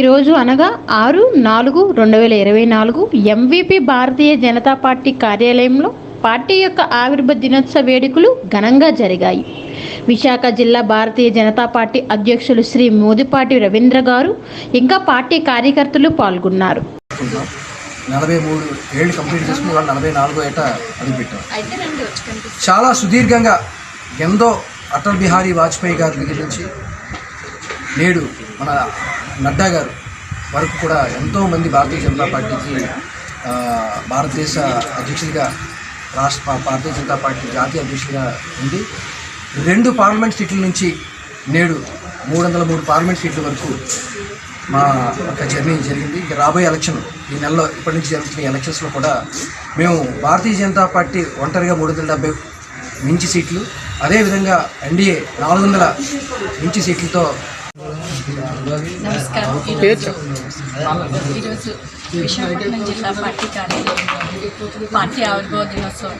ఈరోజు అనగా ఆరు నాలుగు రెండు వేల ఇరవై నాలుగు ఎంవిపి భారతీయ జనతా పార్టీ కార్యాలయంలో పార్టీ యొక్క ఆవిర్భ దినోత్సవ వేడుకలు ఘనంగా జరిగాయి. విశాఖ జిల్లా భారతీయ జనతా పార్టీ అధ్యక్షులు శ్రీ మోదిపాటి రవీంద్ర గారు ఇంకా పార్టీ కార్యకర్తలు పాల్గొన్నారు. చేసుకుంటాం నలభై మూడు ఏళ్ళు కంప్లీట్ చేసుకుని వాళ్ళు నలభై నాలుగో ఏట అడుగుపెట్టాం చాలా సుదీర్ఘంగా ఎంతో అటల్ బిహారీ వాజ్పేయి గారి దగ్గర నుంచి నేడు మన నడ్డా గారు వరకు కూడా ఎంతోమంది భారతీయ జనతా పార్టీకి భారతదేశ అధ్యక్షుడిగా రాష్ట్ర భారతీయ జనతా పార్టీ జాతీయ అధ్యక్షుడిగా ఉండి రెండు పార్లమెంట్ సీట్ల నుంచి నేడు మూడు వందల మూడు పార్లమెంట్ సీట్ల వరకు మా ఒక జర్నీ జరిగింది. ఇక రాబోయే ఎలక్షన్ ఈ నెలలో ఇప్పటి నుంచి జరుగుతున్న ఎలక్షన్స్లో కూడా మేము భారతీయ జనతా పార్టీ ఒంటరిగా మూడు వందల డెబ్బై మించి సీట్లు అదేవిధంగా ఎన్డీఏ నాలుగు వందల మించి సీట్లతో నమస్కారం ఈరోజు ఈరోజు విశాఖపట్నం జిల్లా పార్టీ కార్యాలయంలో పార్టీ ఆవిర్భావ దినోత్సవం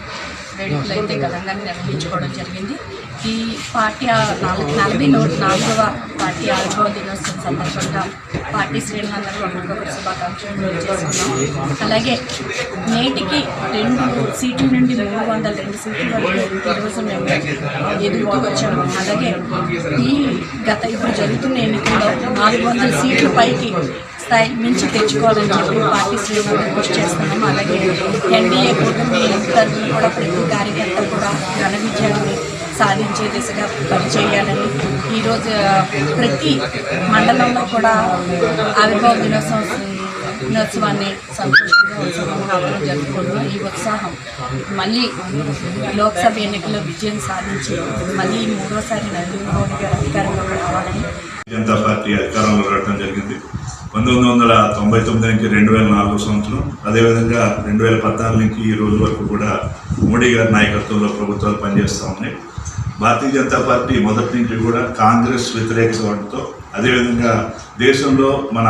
వేడుకలు అయితే ఘనంగా నిర్వహించుకోవడం జరిగింది. ఈ పార్టీ నాలుగు నలభై నూట నాలుగవ పార్టీ ఆవిర్భావ దినోత్సవం సందర్భంగా పార్టీ శ్రేణులందరూ ఒకరికొకరు శుభాకాంక్షలు చేసుకున్నాం అలాగే నేటికి రెండు సీట్ల నుండి మూడు వందల రెండు సీట్ల వరకు ఈరోజు మేము ఎదుగుతూ వచ్చాము అలాగే ఈ గత ఇప్పుడు జరుగుతున్న ఎన్నికల్లో నాలుగు వందల సీట్ల పైకి స్థాయి మించి తెచ్చుకోవాలని చెప్పి పార్టీ శ్రేణులు కృషి చేస్తున్నాము. అలాగే ఎన్డీఏ కూటమి తరఫున కూడా ప్రతి కార్యకర్త కూడా ఘన విజయాన్ని సాధించే దిశగా పనిచేయాలని ఈరోజు ప్రతి మండలంలో కూడా ఆవిర్భావ దినోత్సవం దినోత్సవాన్ని సంతోషంగా ఉత్సవంగా ఈ ఉత్సాహం. మళ్ళీ లోక్సభ ఎన్నికల్లో విజయం సాధించి మళ్ళీ మూడోసారి నరేంద్ర మోడీ గారు అధికారంలోకి రావాలని జనతా పార్టీ అధికారంలో రావడం జరిగింది. పంతొమ్మిది వందల తొంభై తొమ్మిది నుంచి రెండు వేల నాలుగు సంవత్సరం. అదేవిధంగా రెండు వేల పద్నాలుగు నుంచి ఈ రోజు వరకు కూడా మోడీ గారి నాయకత్వంలో ప్రభుత్వాలు పనిచేస్తూ ఉన్నాయి. భారతీయ జనతా పార్టీ మొదటి నుంచి కూడా కాంగ్రెస్ వ్యతిరేక అదేవిధంగా దేశంలో మన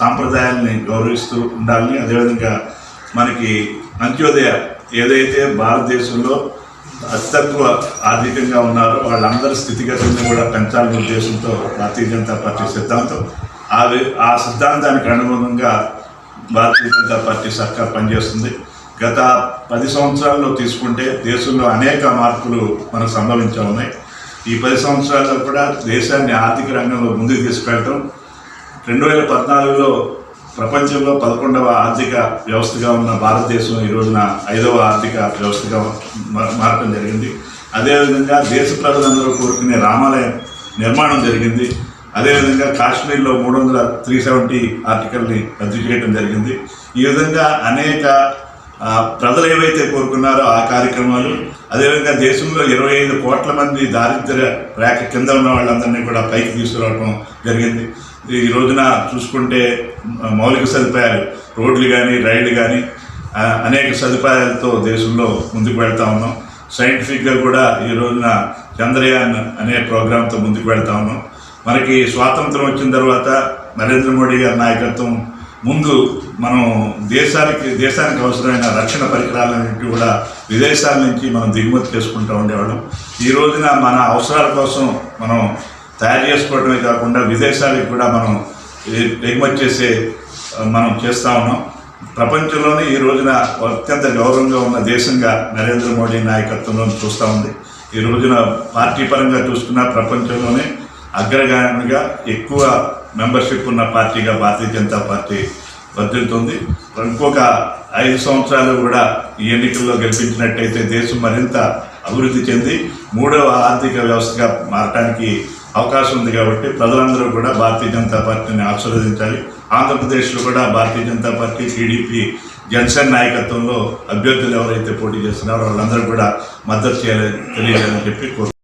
సాంప్రదాయాల్ని గౌరవిస్తూ ఉండాలని అదేవిధంగా మనకి అంత్యోదయ ఏదైతే భారతదేశంలో అతి తక్కువ ఆర్థికంగా ఉన్నారో వాళ్ళందరి స్థితిగతులను కూడా పెంచాలనే ఉద్దేశంతో భారతీయ జనతా పార్టీ సిద్ధాంతం. ఆ ఆ సిద్ధాంతానికి అనుగుణంగా భారతీయ జనతా పార్టీ సర్కార్ పనిచేస్తుంది. గత పది సంవత్సరాల్లో తీసుకుంటే దేశంలో అనేక మార్పులు మనకు సంభవించా ఉన్నాయి. ఈ పది సంవత్సరాల్లో కూడా దేశాన్ని ఆర్థిక రంగంలో ముందుకు తీసుకెళ్ళటం రెండు వేల పద్నాలుగులో ప్రపంచంలో పదకొండవ ఆర్థిక వ్యవస్థగా ఉన్న భారతదేశం ఈ రోజున ఐదవ ఆర్థిక వ్యవస్థగా మారటం జరిగింది. అదేవిధంగా దేశ ప్రజలందరూ కోరుకునే రామాలయం నిర్మాణం జరిగింది. అదేవిధంగా కాశ్మీర్లో మూడు వందల త్రీ సెవెంటీ ఆర్టికల్ని రద్దు చేయడం జరిగింది. ఈ విధంగా అనేక ప్రజలు ఏవైతే కోరుకున్నారో ఆ కార్యక్రమాలు అదేవిధంగా దేశంలో ఇరవై ఐదు కోట్ల మంది దారిద్ర్య రేఖ కింద ఉన్న వాళ్ళందరినీ కూడా పైకి తీసుకురావడం జరిగింది. ఈ రోజున చూసుకుంటే మౌలిక సదుపాయాలు రోడ్లు కానీ రైళ్ళు కానీ అనేక సదుపాయాలతో దేశంలో ముందుకు వెళ్తా ఉన్నాం. సైంటిఫిక్గా కూడా ఈ రోజున చంద్రయాన్ అనే ప్రోగ్రాంతో ముందుకు వెళ్తా ఉన్నాం. మనకి స్వాతంత్రం వచ్చిన తర్వాత నరేంద్ర మోడీ గారి నాయకత్వం ముందు మనం దేశానికి దేశానికి అవసరమైన రక్షణ పరికరాలన్నింటి కూడా విదేశాల నుంచి మనం దిగుమతి చేసుకుంటూ ఉండేవాళ్ళం. ఈ రోజున మన అవసరాల కోసం మనం తయారు చేసుకోవడమే కాకుండా విదేశాలకు కూడా మనం ఎగుమతి చేసే మనం చేస్తూ ఉన్నాం. ప్రపంచంలోనే ఈ రోజున అత్యంత గౌరవంగా ఉన్న దేశంగా నరేంద్ర మోడీ నాయకత్వంలో చూస్తూ ఉంది. ఈ రోజున పార్టీ పరంగా చూసుకున్న ప్రపంచంలోనే అగ్రగామిగా ఎక్కువ మెంబర్షిప్ ఉన్న పార్టీగా భారతీయ జనతా పార్టీ వర్ధిల్తుంది ఇంకొక ఐదు సంవత్సరాలు కూడా ఈ ఎన్నికల్లో గెలిపించినట్టయితే దేశం మరింత అభివృద్ధి చెంది మూడవ ఆర్థిక వ్యవస్థగా మారటానికి అవకాశం ఉంది కాబట్టి ప్రజలందరూ కూడా భారతీయ జనతా పార్టీని ఆశీర్వదించాలి. ఆంధ్రప్రదేశ్లో కూడా భారతీయ జనతా పార్టీ టీడీపీ జనసేన నాయకత్వంలో అభ్యర్థులు ఎవరైతే పోటీ చేస్తున్నారో వాళ్ళందరూ కూడా మద్దతు చేయాలని తెలియజేయాలని చెప్పి కోరు